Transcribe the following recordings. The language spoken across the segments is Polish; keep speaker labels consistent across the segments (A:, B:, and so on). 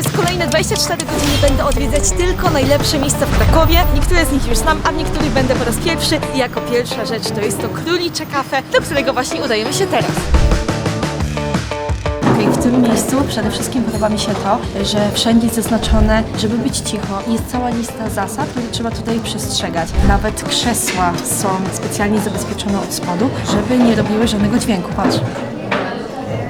A: Przez kolejne 24 godziny będę odwiedzać tylko najlepsze miejsca w Krakowie. Niektóre z nich już znam, a niektórych będę po raz pierwszy. I jako pierwsza rzecz to jest to Królicze Cafe, do którego właśnie udajemy się teraz. Okej, w tym miejscu przede wszystkim podoba mi się to, że wszędzie jest zaznaczone, żeby być cicho. Jest cała lista zasad, które trzeba tutaj przestrzegać. Nawet krzesła są specjalnie zabezpieczone od spodu, żeby nie robiły żadnego dźwięku. Patrz.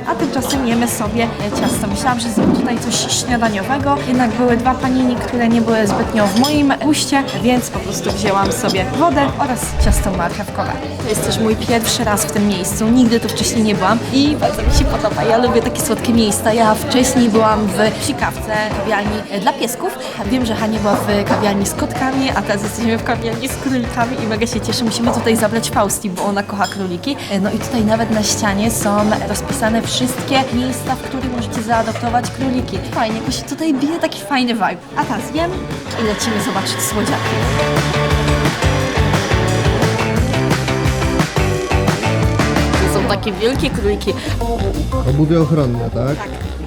A: A tymczasem jemy sobie ciasto. Myślałam, że zjem tutaj coś śniadaniowego, jednak były dwa panini, które nie były zbytnio w moim guście, więc po prostu wzięłam sobie wodę oraz ciasto marchewkowe. To jest też mój pierwszy raz w tym miejscu, nigdy tu wcześniej nie byłam i bardzo mi się podoba. Ja lubię takie słodkie miejsca. Ja wcześniej byłam w psikawce, kawiarni e, dla piesków. Wiem, że Hania była w kawiarni z kotkami, a teraz jesteśmy w kawiarni z królikami i mega się cieszę. Musimy tutaj zabrać Fausti, bo ona kocha króliki. E, No i tutaj nawet na ścianie są rozpisane wszystkie miejsca, w których możecie zaadoptować króliki. Fajnie, jakoś tutaj bije taki fajny vibe. A teraz jem i lecimy zobaczyć słodziaki. To są takie wielkie króliki.
B: Obuwie ochronne, tak?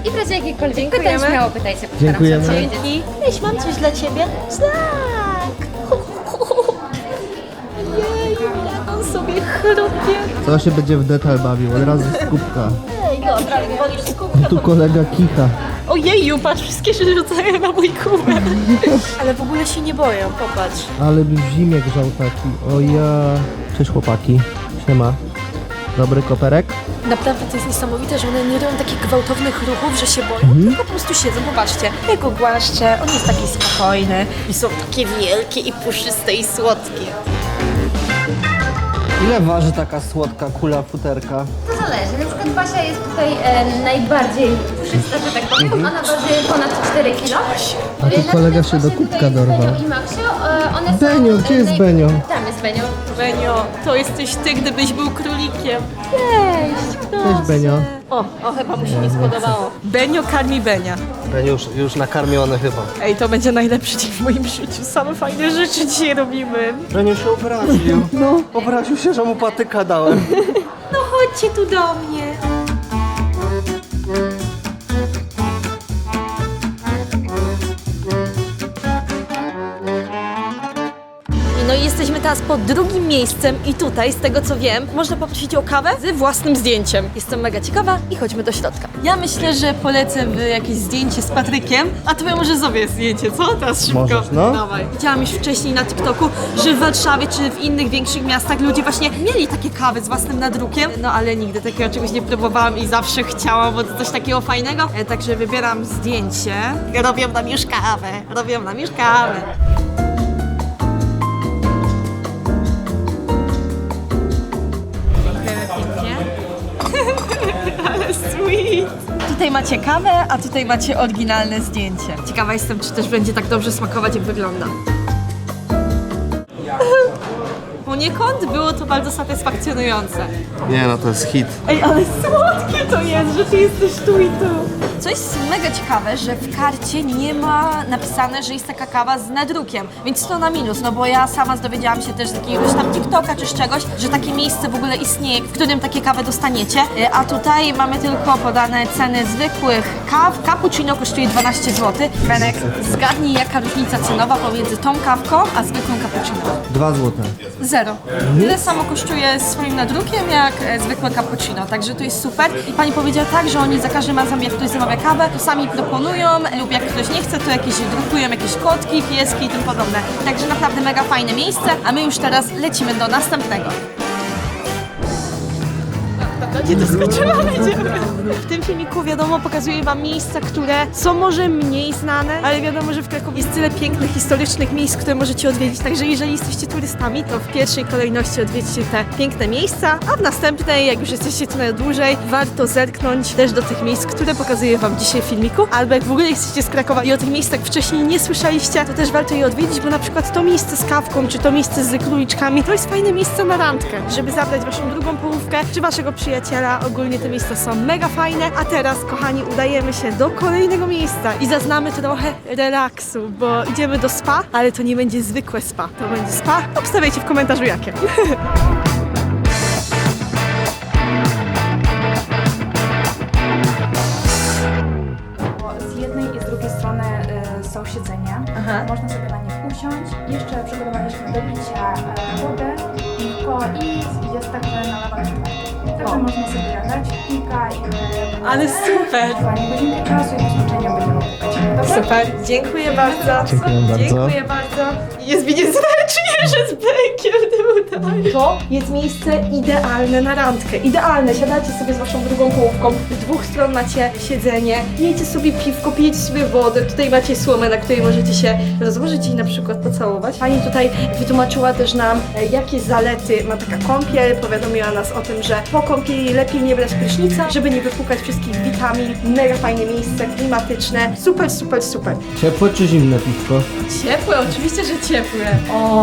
C: I w razie jakichkolwiek pytań śmiało pytajcie. postaram się
B: Dziękujemy.
C: odpowiedzieć.
A: I Leś, mam coś dla Ciebie. Znak! Jak on sobie chrupie.
B: Co się będzie w detal bawił? Od razu z kubka. Tu kolega kicha.
A: Ojeju, patrz, wszystkie się rzucają na mój kubek. Ale w ogóle się nie boję, popatrz.
B: Ale by w zimie grzał taki. O ja. Cześć chłopaki. Siema. Dobry koperek?
A: Naprawdę to jest niesamowite, że one nie robią takich gwałtownych ruchów, że się boją, tylko po prostu siedzą. Popatrzcie, ja go głaszczę, on jest taki spokojny i są takie wielkie i puszyste i słodkie.
B: Ile waży taka słodka kula futerka?
C: To zależy. Przykład Basia jest tutaj e, najbardziej puszysta, że tak powiem. Ona waży ponad 4 kg.
B: A tu kolega się do kubka dorwał.
C: Benio i e, one są...
B: Benio, gdzie jest
C: naj-
B: Benio?
C: Tam jest Benio.
A: Benio, to jesteś ty, gdybyś był królikiem. Cześć,
B: Cześć Benio.
A: O, o chyba mu się nie spodobało. Benio karmi Benia.
B: Benio już, już nakarmiony chyba.
A: Ej, to będzie najlepszy dzień w moim życiu. Same fajne rzeczy dzisiaj robimy.
B: Benio się obraził. No. Obraził się, że mu patyka dałem.
A: Chodźcie tu do mnie. Jesteśmy teraz pod drugim miejscem i tutaj, z tego co wiem, można poprosić o kawę z własnym zdjęciem. Jestem mega ciekawa i chodźmy do środka. Ja myślę, że polecę w jakieś zdjęcie z Patrykiem, a to ja może sobie zdjęcie, co? Teraz szybko.
B: Możesz, no.
A: Dawaj. Widziałam już wcześniej na TikToku, że w Warszawie czy w innych większych miastach ludzie właśnie mieli takie kawy z własnym nadrukiem, no ale nigdy takiego czegoś nie próbowałam i zawsze chciałam, bo to coś takiego fajnego. E, Także wybieram zdjęcie. Robią nam już kawę, robią nam już kawę. Tutaj macie kawę, a tutaj macie oryginalne zdjęcie. Ciekawa jestem, czy też będzie tak dobrze smakować, jak wygląda. Poniekąd było to bardzo satysfakcjonujące.
B: Nie no, to jest hit.
A: Ej, ale słodkie to jest, że ty jesteś tu i tu. Co jest mega ciekawe, że w karcie nie ma napisane, że jest taka kawa z nadrukiem, więc to na minus, no bo ja sama dowiedziałam się też z jakiegoś tam TikToka czy z czegoś, że takie miejsce w ogóle istnieje, w którym takie kawę dostaniecie, Y, a tutaj mamy tylko podane ceny zwykłych kaw. Cappuccino kosztuje 12 zł. Benek, zgadnij jaka różnica cenowa pomiędzy tą kawką, a zwykłą cappuccino.
B: Dwa złote.
A: Zero. Tyle samo kosztuje swoim nadrukiem jak e, zwykłe cappuccino, także to jest super. I pani powiedziała tak, że oni za każdym razem jak ktoś zamawia kawę, to sami proponują lub jak ktoś nie chce, to jakieś drukują jakieś kotki, pieski i tym podobne. Także naprawdę mega fajne miejsce, a my już teraz lecimy do następnego. Doskoczyłam, będziemy. W tym filmiku wiadomo pokazuję wam miejsca, które są może mniej znane, ale wiadomo, że w Krakowie jest tyle pięknych, historycznych miejsc, które możecie odwiedzić. Także jeżeli jesteście turystami, to w pierwszej kolejności odwiedźcie te piękne miejsca, a w następnej, jak już jesteście tu na dłużej, warto zerknąć też do tych miejsc, które pokazuję wam dzisiaj w filmiku. Albo jak w ogóle jesteście z Krakowa i o tych miejscach wcześniej nie słyszeliście, to też warto je odwiedzić, bo na przykład to miejsce z kawką, czy to miejsce z króliczkami, to jest fajne miejsce na randkę, żeby zabrać waszą drugą połówkę, czy waszego przyjaciela. Ogólnie te miejsca są mega fajne, a teraz, kochani, udajemy się do kolejnego miejsca i zaznamy trochę relaksu, bo idziemy do spa, ale to nie będzie zwykłe spa, to będzie spa. Obstawiajcie w komentarzu jakie. Z jednej i z drugiej strony
D: są siedzenia.
A: Aha.
D: Można sobie na nich usiąść. Jeszcze przygotowaliśmy do picia e, wodę, piwko i jest także czwartek. Także można sobie dać pika i
A: Ale super!
D: Godzinkę czasu i doświadczenia będziemy?
A: Super, dziękuję bardzo.
B: Dziękuję bardzo.
A: Dziękuję bardzo. Jest czuję, że z Bejkiem udaje. To jest miejsce idealne na randkę. Idealne. Siadacie sobie z waszą drugą połówką. Z dwóch stron macie siedzenie. Pijecie sobie piwko, pijecie sobie wodę. Tutaj macie słomę, na której możecie się rozłożyć i na przykład pocałować. Pani tutaj wytłumaczyła też nam, e, jakie zalety ma taka kąpiel. Powiadomiła nas o tym, że po kąpieli lepiej nie brać prysznica, żeby nie wypłukać wszystkich witamin. Mega fajne miejsce, klimatyczne. Super, super, super.
B: Ciepłe czy zimne piwko?
A: Ciepłe, oczywiście, że ciepłe. O,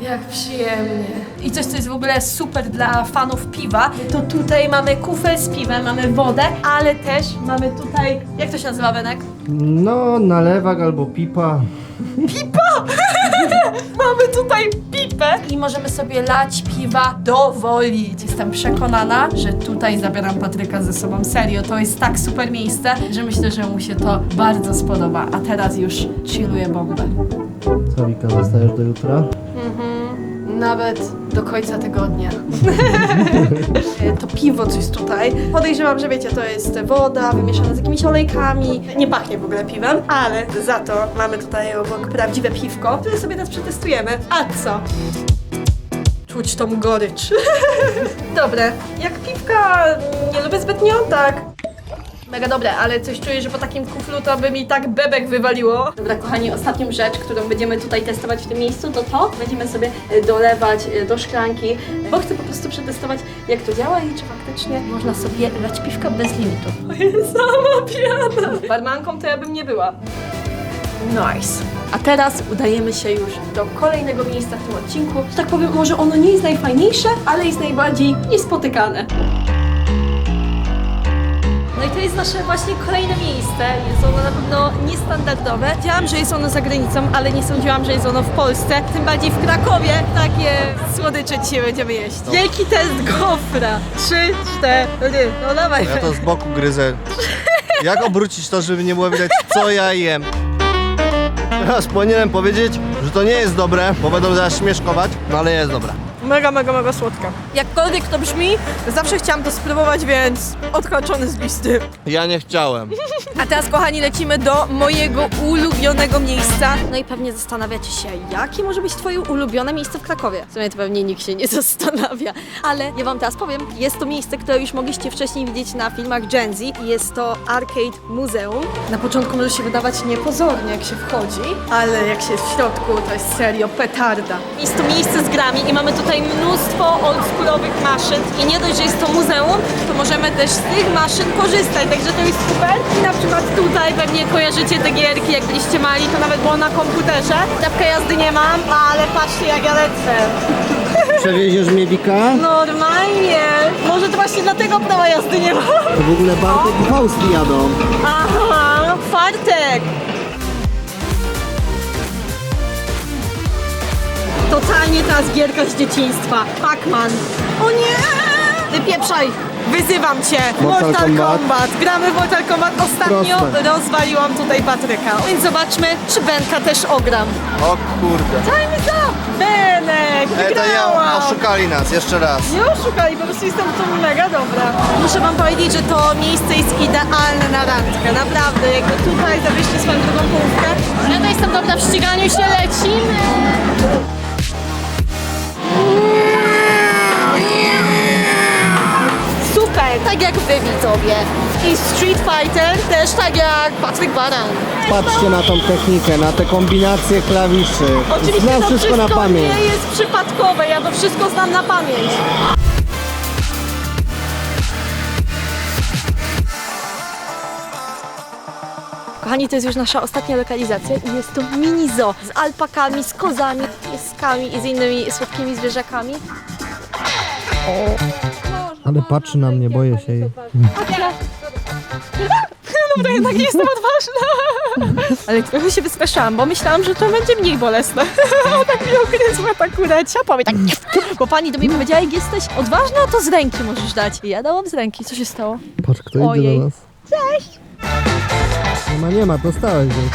A: jak przyjemnie. I coś, co jest w ogóle super dla fanów piwa, to tutaj mamy kufel z piwem, mamy wodę, ale też mamy tutaj, jak to się nazywa, Benek?
B: No, nalewak albo pipa.
A: Mamy tutaj pipę i możemy sobie lać piwa dowolić. Jestem przekonana, że tutaj zabieram Patryka ze sobą. Serio, to jest tak super miejsce, że myślę, że mu się to bardzo spodoba. A teraz już chilluję bombę.
B: Co, Wika, zostajesz do jutra?
A: Nawet do końca tygodnia. to piwo, co jest tutaj. Podejrzewam, że wiecie, to jest woda wymieszana z jakimiś olejkami. Nie pachnie w ogóle piwem, ale za to mamy tutaj obok prawdziwe piwko, które sobie teraz przetestujemy. A co? Czuć tą gorycz. Dobre. Jak piwka nie lubię zbytnio, tak. Mega dobre, ale coś czuję, że po takim kuflu to by mi tak bebek wywaliło. Dobra, kochani, ostatnią rzecz, którą będziemy tutaj testować w tym miejscu, to to. Będziemy sobie e, dolewać e, do szklanki, bo chcę po prostu przetestować, jak to działa i czy faktycznie można sobie lać piwka bez limitu. Sama piana! Barmanką to ja bym nie była. Nice. A teraz udajemy się już do kolejnego miejsca w tym odcinku. Że tak powiem, może ono nie jest najfajniejsze, ale jest najbardziej niespotykane. No i to jest nasze właśnie kolejne miejsce. Jest ono na pewno niestandardowe. Wiedziałam, że jest ono za granicą, ale nie sądziłam, że jest ono w Polsce. Tym bardziej w Krakowie. Takie słodycze dzisiaj będziemy jeść. Wielki test gofra. Trzy, cztery. No dawaj.
E: Ja to z boku gryzę. Jak obrócić to, żeby nie było widać, co ja jem? Teraz powinienem powiedzieć, że to nie jest dobre, bo będą zaraz śmieszkować, no ale jest dobre.
A: Mega, mega, mega słodka. Jakkolwiek to brzmi, zawsze chciałam to spróbować, więc odhaczony z listy.
E: Ja nie chciałem.
A: A teraz, kochani, lecimy do mojego ulubionego miejsca. No i pewnie zastanawiacie się, jakie może być twoje ulubione miejsce w Krakowie? W sumie to pewnie nikt się nie zastanawia, ale ja wam teraz powiem. Jest to miejsce, które już mogliście wcześniej widzieć na filmach Gen Z. Jest to Arcade Muzeum. Na początku może się wydawać niepozornie, jak się wchodzi, ale jak się jest w środku, to jest serio petarda. Jest to miejsce z grami i mamy tutaj mnóstwo oldschoolowych maszyn. I nie dość, że jest to muzeum, to możemy też z tych maszyn korzystać, także to jest super. I na przykład tutaj pewnie kojarzycie te gierki, jak byliście mali, to nawet było na komputerze. Dawka jazdy nie mam, ale patrzcie jak ja lecę.
B: Przewieziesz mnie, Wika?
A: Normalnie! Może to właśnie dlatego prawa jazdy nie mam.
B: To w ogóle Bartek i Faust jadą.
A: Aha, fartek! Totalnie teraz gierka z dzieciństwa. Pac-Man. O nie! Wypieprzaj! Wyzywam cię!
B: Mortal Kombat.
A: Gramy w Mortal Kombat. Ostatnio
B: Proste.
A: rozwaliłam tutaj Patryka. Więc zobaczmy, czy Benka też ogram.
E: O kurde.
A: Time's up! Benek!
E: E, to
A: Wygrałam!
E: ja, oszukali nas, jeszcze raz.
A: Nie oszukali, po prostu jestem tu mega dobra. Muszę wam powiedzieć, że to miejsce jest idealne na randkę, naprawdę. Jakby tutaj zawieźcie swoją drugą połówkę. Ja to jestem dobra w ściganiu się, lecimy! Tak jak wy widzowie. I Street Fighter też tak jak Patryk Baran.
B: Patrzcie na tą technikę, na te kombinacje klawiszy.
A: Oczywiście
B: Znam
A: to
B: wszystko na pamięć.
A: nie jest przypadkowe, ja to wszystko znam na pamięć. Kochani, to jest już nasza ostatnia lokalizacja i jest to mini zoo z alpakami, z kozami, pieskami i z innymi słodkimi zwierzakami.
B: Ale patrzy na mnie, boję się jej.
A: Dobra, jednak nie jestem odważna. Ale trochę się wystraszyłam, bo myślałam, że to będzie mniej bolesne. tak mnie ugryzła ta kurecia. Powie tak, bo pani do mnie powiedziała, jak jesteś odważna, to z ręki możesz dać. I ja dałam z ręki. Co się stało?
B: Patrz, kto
A: Ojej.
B: idzie do nas. Cześć! Nie ma, nie ma, dostałeś już.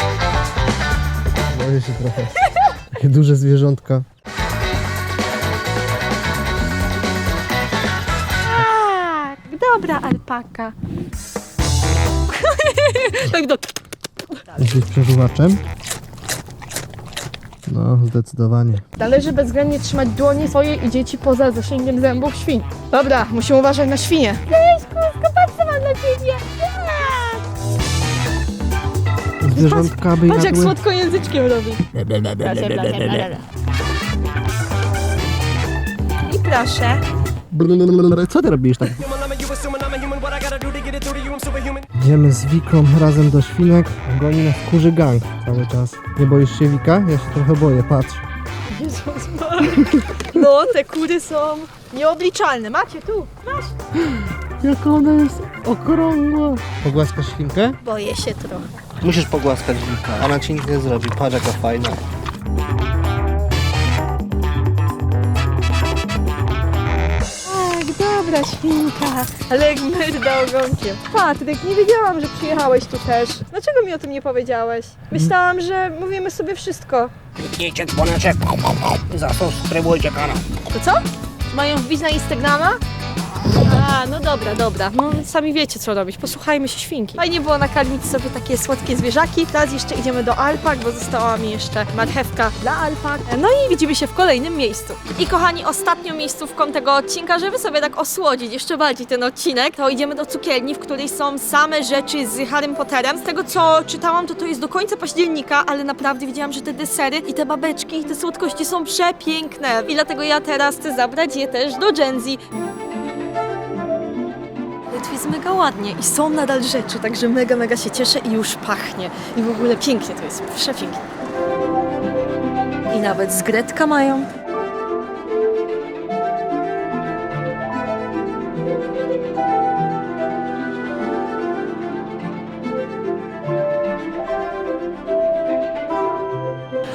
B: Boję się trochę. Takie duże zwierzątka.
A: Dobra alpaka. tak do...
B: Jesteś przeżuwaczem? No, zdecydowanie.
D: Należy bezwzględnie trzymać dłonie swoje i dzieci poza zasięgiem zębów świń. Dobra, musimy uważać na świnie.
B: Zwierzątka by
D: Patrz jak
B: jadły...
D: słodko języczkiem robi.
A: I proszę.
B: Co ty robisz tak? Idziemy z Wiką razem do świnek. Goni nas kurzy gang cały czas. Nie boisz się Wika? Ja się trochę boję, patrz.
D: No, te kury są nieobliczalne. Macie tu.
B: Jaka ona jest okrągła. Pogłaskasz świnkę?
A: Boję się trochę.
E: Musisz pogłaskać Wika. Ona ci nic nie zrobi. Patrz jaka fajna.
D: Dobra świnka. Ale jak ogonkiem. Patryk, nie wiedziałam, że przyjechałeś tu też. Dlaczego mi o tym nie powiedziałeś? Myślałam, że mówimy sobie wszystko.
F: Kliknijcie dzwoneczek, zasubskrybujcie kanał.
D: To co? Mają wbić na Instagrama? A, no dobra, dobra. No sami wiecie co robić. Posłuchajmy się świnki. Fajnie było nakarmić sobie takie słodkie zwierzaki. Teraz jeszcze idziemy do alpak, bo została mi jeszcze marchewka dla alpak. No i widzimy się w kolejnym miejscu. I kochani, ostatnią miejscówką tego odcinka, żeby sobie tak osłodzić jeszcze bardziej ten odcinek, to idziemy do cukierni, w której są same rzeczy z Harrym Potterem. Z tego co czytałam, to to jest do końca października, ale naprawdę widziałam, że te desery i te babeczki i te słodkości są przepiękne. I dlatego ja teraz chcę zabrać je też do Gen Z. Tu jest mega ładnie i są nadal rzeczy, także mega, mega się cieszę i już pachnie. I w ogóle pięknie to jest, przepięknie. I nawet z Gretka mają.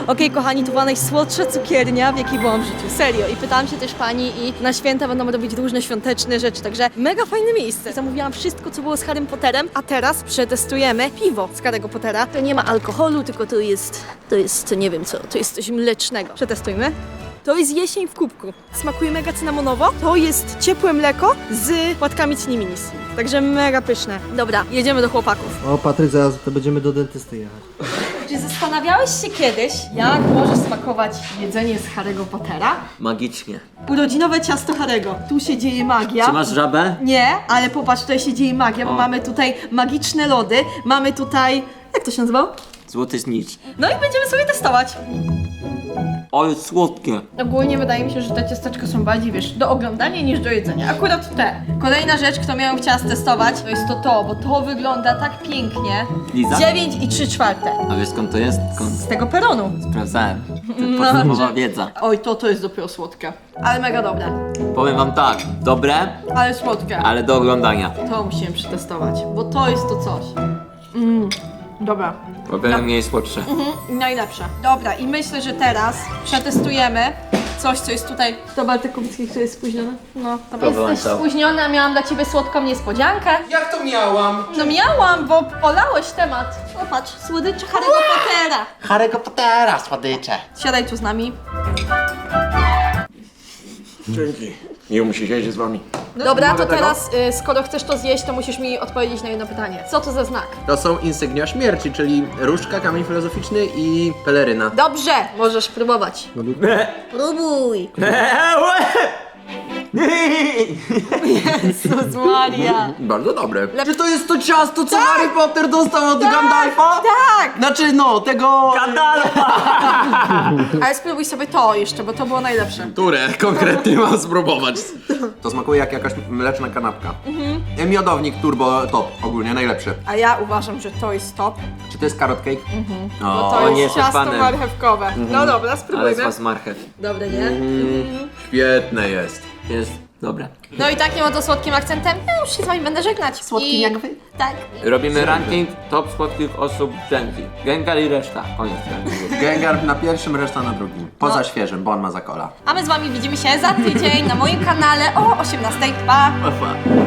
D: Okej, kochani, to była najsłodsza cukiernia, w jakiej byłam w życiu. Serio. I pytałam się też pani i na święta będą robić różne świąteczne rzeczy, także mega fajne miejsce. Zamówiłam wszystko, co było z Harrym Potterem, a teraz przetestujemy piwo z Harry'ego Pottera. To nie ma alkoholu, tylko to jest, to jest, nie wiem co, to jest coś mlecznego. Przetestujmy. To jest jesień w kubku. Smakuje mega cynamonowo. To jest ciepłe mleko z płatkami ciniminis. Także mega pyszne. Dobra, jedziemy do chłopaków.
B: O, Patryk, zaraz to będziemy do dentysty jechać.
A: Czy zastanawiałeś się kiedyś, jak może smakować jedzenie z Harry'ego Pottera?
G: Magicznie.
A: Urodzinowe ciasto Harry'ego. Tu się dzieje magia.
G: Czy masz żabę?
A: Nie, ale popatrz, tutaj się dzieje magia, bo
G: O.
A: mamy tutaj magiczne lody, mamy tutaj... Jak to się nazywało?
G: Złoty znicz.
A: No i będziemy sobie testować.
G: Ale słodkie.
A: Ogólnie wydaje mi się, że te ciasteczka są bardziej, wiesz, do oglądania niż do jedzenia. Akurat te. Kolejna rzecz, którą ja bym chciała stestować, to jest to to, bo to wygląda tak pięknie.
G: Liza?
A: 9 i 3 czwarte.
G: A wiesz skąd to jest? Skąd?
A: Z tego peronu.
G: Sprawdzałem. To
A: No,
G: podstawowa
A: że-
G: wiedza.
A: Oj, to to jest dopiero słodkie. Ale mega dobre.
G: Powiem wam tak, dobre,
A: Ale słodkie.
G: ale do oglądania.
A: To musimy przetestować, bo to jest to coś. Mmm, dobra.
G: O wiele mniej słodsze.
A: Mhm, najlepsze. Dobra, i myślę, że teraz przetestujemy coś, co jest tutaj. To Bartek Kubicki, który jest spóźniony? No, to jesteś
G: wyłączał.
A: spóźniony, a miałam dla ciebie słodką niespodziankę.
H: Jak to miałam?
A: No miałam, bo polałeś temat. Popatrz, słodycze Harry'ego Pottera.
H: Harry'ego Pottera, słodycze.
A: Siadaj tu z nami.
H: Dzięki. Miło mi się siedzieć z wami.
A: Dobra, to
H: tego?
A: teraz, y, skoro chcesz to zjeść, to musisz mi odpowiedzieć na jedno pytanie. Co to za znak?
H: To są insygnia śmierci, czyli różdżka, kamień filozoficzny i peleryna.
A: Dobrze, możesz próbować. Próbuj. Jezus Maria.
H: Bardzo dobre. Czy to jest to ciasto, co Harry Potter dostał od Gandalfa?
A: Tak!
H: Znaczy, no, tego...
A: Ale spróbuj sobie to jeszcze, bo to było najlepsze.
H: Które konkretnie mam spróbować? To smakuje jak jakaś mleczna kanapka. Mhm. Miodownik turbo top, ogólnie najlepszy.
A: A ja uważam, że to jest top,
H: Czy to jest carrot cake?
A: bo
H: O,
A: to
G: nie
A: jest
G: jestem
A: ciasto
G: fanem.
A: marchewkowe. No dobra,
G: Ale
A: spróbujmy.
G: z was marchew.
A: Dobre, nie?
H: świetne jest.
G: Jest dobre.
A: No i takim oto słodkim akcentem ja już się z wami będę żegnać.
H: Słodkim
A: I...
H: jak wy?
A: Tak.
G: Robimy ranking top słodkich osób w Gen Z. Gengar i reszta. Koniec.
H: Gengar na pierwszym, reszta na drugim. Poza
A: No.
H: świeżym, bo on ma zakola.
A: A my z wami widzimy się za tydzień na moim kanale o 18.00. Pa!
H: Pa.